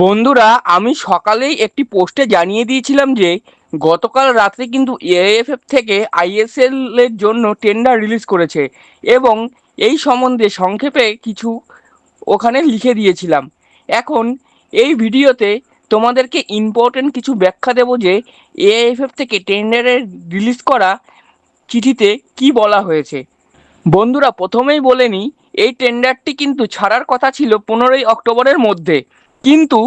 বন্ধুরা, আমি সকালেই একটি পোস্টে জানিয়ে দিয়েছিলাম যে, গতকাল রাত্রে কিন্তু এএফএফ থেকে আইএসএল এর জন্য টেন্ডার রিলিজ করেছে এবং এই সম্বন্ধে সংক্ষেপে কিছু ওখানে লিখে দিয়েছিলাম। এখন এই ভিডিওতে তোমাদেরকে ইম্পর্টেন্ট কিছু ব্যাখ্যা দেবো যে এএফএফ থেকে টেন্ডারের রিলিজ করা চিঠিতে কি বলা হয়েছে। বন্ধুরা, প্রথমেই বলে নিই, এই টেন্ডারটি কিন্তু ছাড়ার কথা ছিল পনেরোই অক্টোবরের মধ্যে। কিন্তু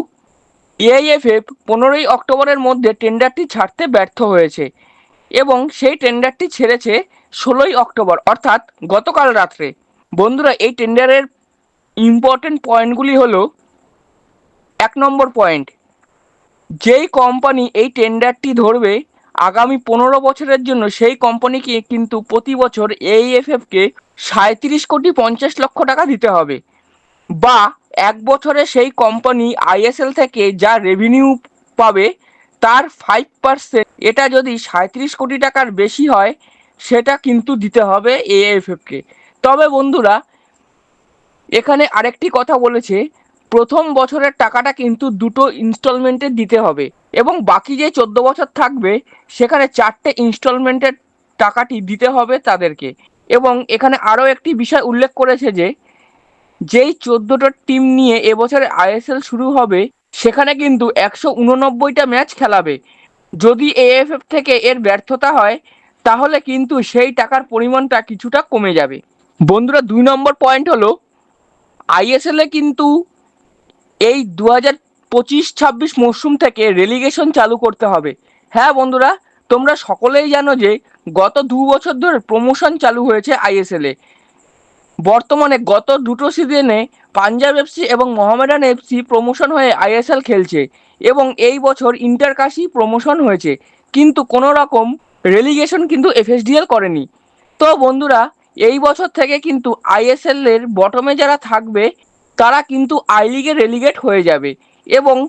এআইএফএফ পনেরোই অক্টোবরের মধ্যে টেন্ডারটি ছাড়তে ব্যর্থ হয়েছে এবং সেই টেন্ডারটি ছেড়েছে ষোলোই অক্টোবর, অর্থাৎ গতকাল রাত্রে। বন্ধুরা, এই টেন্ডারের ইম্পর্টেন্ট পয়েন্টগুলি হলো এক নম্বর পয়েন্ট যেই কোম্পানি এই টেন্ডারটি ধরবে আগামী পনেরো বছরের জন্য, সেই কোম্পানিকে কিন্তু প্রতি বছর এইএফএফকে সাঁত্রিশ কোটি পঞ্চাশ লক্ষ টাকা দিতে হবে বা এক বছরে সেই কোম্পানি আইএসএল থেকে যা রেভিনিউ পাবে, তার ফাইভ পার্সেন্ট এটা যদি সাঁত্রিশ কোটি টাকার বেশি হয়, সেটা কিন্তু দিতে হবে এএফএফকে তবে বন্ধুরা, এখানে আরেকটি কথা বলেছে, প্রথম বছরের টাকাটা কিন্তু দুটো ইনস্টলমেন্টে দিতে হবে এবং বাকি যে চোদ্দ বছর থাকবে, সেখানে চারটে ইনস্টলমেন্টের টাকাটি দিতে হবে তাদেরকে। এবং এখানে আরও একটি বিষয় উল্লেখ করেছে যে যেই চোদ্দোটা টিম নিয়ে এবছরে আইএসএল শুরু হবে, সেখানে কিন্তু একশো উননব্বইটা ম্যাচ খেলাবে। যদি এএফএফ থেকে এর ব্যর্থতা হয়, তাহলে কিন্তু সেই টাকার পরিমাণটা কিছুটা কমে যাবে। বন্ধুরা, দুই নম্বর পয়েন্ট হলো আইএসএলে কিন্তু এই দু হাজার পঁচিশ ছাব্বিশ মরশুম থেকে রেলিগেশন চালু করতে হবে। হ্যাঁ বন্ধুরা, তোমরা সকলেই জানো যে গত দু বছর ধরে প্রমোশন চালু হয়েছে আইএসএলে বর্তমানে গত দুটো সিজনে পাঞ্জাব এফসি এবং মোহামেডান এফসি প্রমোশন হয়ে আইএসএল খেলছে এবং এই বছর ইন্টার ইন্টারকাশি প্রমোশন হয়েছে। কিন্তু কোনো রকম রেলিগেশন কিন্তু এফএসডিএল করেনি। তো বন্ধুরা, এই বছর থেকে কিন্তু আইএসএল এর বটমে যারা থাকবে, তারা কিন্তু আই লিগে রেলিগেট হয়ে যাবে। এবং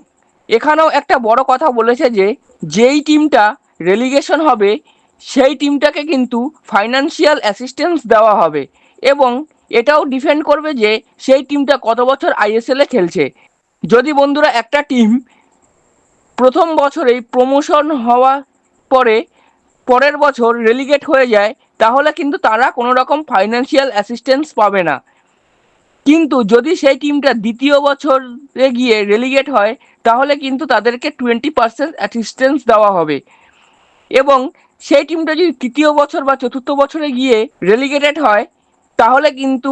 এখানেও একটা বড় কথা বলেছে যে, যেই টিমটা রেলিগেশন হবে, সেই টিমটাকে কিন্তু ফাইনান্সিয়াল অ্যাসিস্ট্যান্স দেওয়া হবে। এবং এটাও ডিফেন্ড করবে যে সেই টিমটা কত বছর আইএসএলে খেলছে। যদি বন্ধুরা একটা টিম প্রথম বছরেই প্রমোশন হওয়া পরে পরের বছর রেলিগেট হয়ে যায়, তাহলে কিন্তু তারা কোনো রকম ফাইন্যান্সিয়াল অ্যাসিস্ট্যান্স পাবে না। কিন্তু যদি সেই টিমটা দ্বিতীয় বছরে গিয়ে রেলিগেট হয়, তাহলে কিন্তু তাদেরকে টোয়েন্টি পার্সেন্ট অ্যাসিস্ট্যান্স দেওয়া হবে। এবং সেই টিমটা যদি তৃতীয় বছর বা চতুর্থ বছরে গিয়ে রেলিগেটেড হয় তাহলে কিন্তু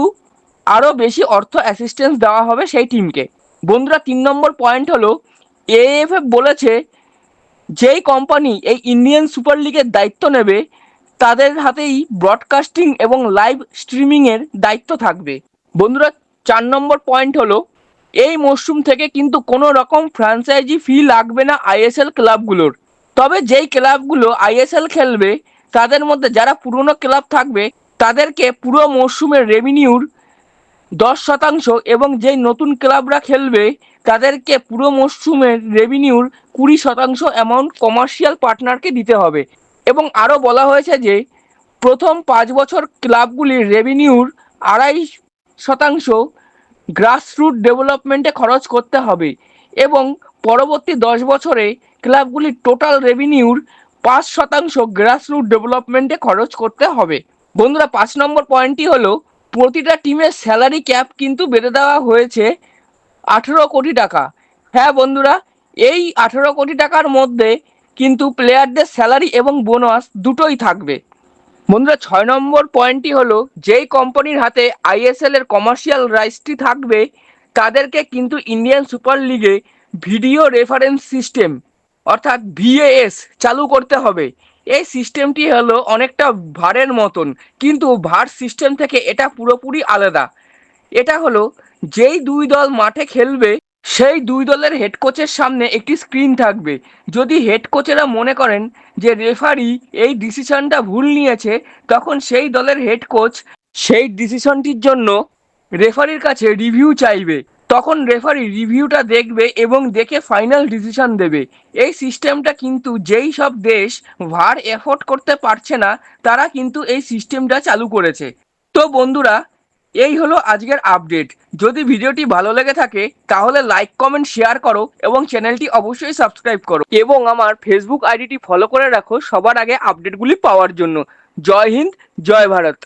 আরও বেশি অর্থ অ্যাসিস্ট্যান্স দেওয়া হবে সেই টিমকে বন্ধুরা, তিন নম্বর পয়েন্ট হলো এএফএফ বলেছে, যেই কোম্পানি এই ইন্ডিয়ান সুপার লিগের দায়িত্ব নেবে, তাদের হাতেই ব্রডকাস্টিং এবং লাইভ স্ট্রিমিংয়ের দায়িত্ব থাকবে। বন্ধুরা, চার নম্বর পয়েন্ট হলো, এই মরশুম থেকে কিন্তু কোনো রকম ফ্র্যাঞ্চাইজি ফি লাগবে না আইএসএল ক্লাবগুলোর তবে যেই ক্লাবগুলো আইএসএল খেলবে, তাদের মধ্যে যারা পুরনো ক্লাব থাকবে তাদেরকে পুরো মরশুমের রেভিনিউর দশ শতাংশ এবং যেই নতুন ক্লাবরা খেলবে, তাদেরকে পুরো মরশুমের রেভিনিউর কুড়ি শতাংশ অ্যামাউন্ট কমার্শিয়াল পার্টনারকে দিতে হবে। এবং আরও বলা হয়েছে যে, প্রথম পাঁচ বছর ক্লাবগুলির রেভিনিউর আড়াই শতাংশ গ্রাসরুট ডেভেলপমেন্টে খরচ করতে হবে এবং পরবর্তী দশ বছরে ক্লাবগুলির টোটাল রেভিনিউর পাঁচ শতাংশ গ্রাসরুট ডেভেলপমেন্টে খরচ করতে হবে। বন্ধুরা, পাঁচ নম্বর পয়েন্টটি হলো, প্রতিটা টিমের স্যালারি ক্যাপ কিন্তু বেঁধে দেওয়া হয়েছে আঠেরো কোটি টাকা। হ্যাঁ বন্ধুরা, এই আঠেরো কোটি টাকার মধ্যে কিন্তু প্লেয়ারদের স্যালারি এবং বোনাস দুটোই থাকবে। বন্ধুরা, ছয় নম্বর পয়েন্টটি হলো, যেই কোম্পানির হাতে আইএসএল এর কমার্শিয়াল রাইটসটি থাকবে, তাদেরকে কিন্তু ইন্ডিয়ান সুপার লিগে ভিডিও রেফারেন্স সিস্টেম অর্থাৎ ভিএএস চালু করতে হবে। এই সিস্টেমটি হলো অনেকটা ভারের মতন, কিন্তু ভার সিস্টেম থেকে এটা পুরোপুরি আলাদা। এটা হলো যেই দুই দল মাঠে খেলবে, সেই দুই দলের হেড কোচের সামনে একটি স্ক্রিন থাকবে। যদি হেড কোচেরা মনে করেন যে রেফারি এই ডিসিশনটা ভুল নিয়েছে, তখন সেই দলের হেড কোচ সেই ডিসিশনটির জন্য রেফারির কাছে রিভিউ চাইবে। তখন রেফারি রিভিউটা দেখবে এবং দেখে ফাইনাল ডিসিশন দেবে। এই সিস্টেমটা কিন্তু যেই সব দেশ ভার এফোর্ড করতে পারছে না, তারা কিন্তু এই সিস্টেমটা চালু করেছে। তো বন্ধুরা, এই হলো আজকের আপডেট যদি ভিডিওটি ভালো লেগে থাকে, তাহলে লাইক কমেন্ট শেয়ার করো এবং চ্যানেলটি অবশ্যই সাবস্ক্রাইব করো। এবং আমার ফেসবুক আইডিটি ফলো করে রাখো সবার আগে আপডেটগুলি পাওয়ার জন্য। জয় হিন্দ, জয় ভারত।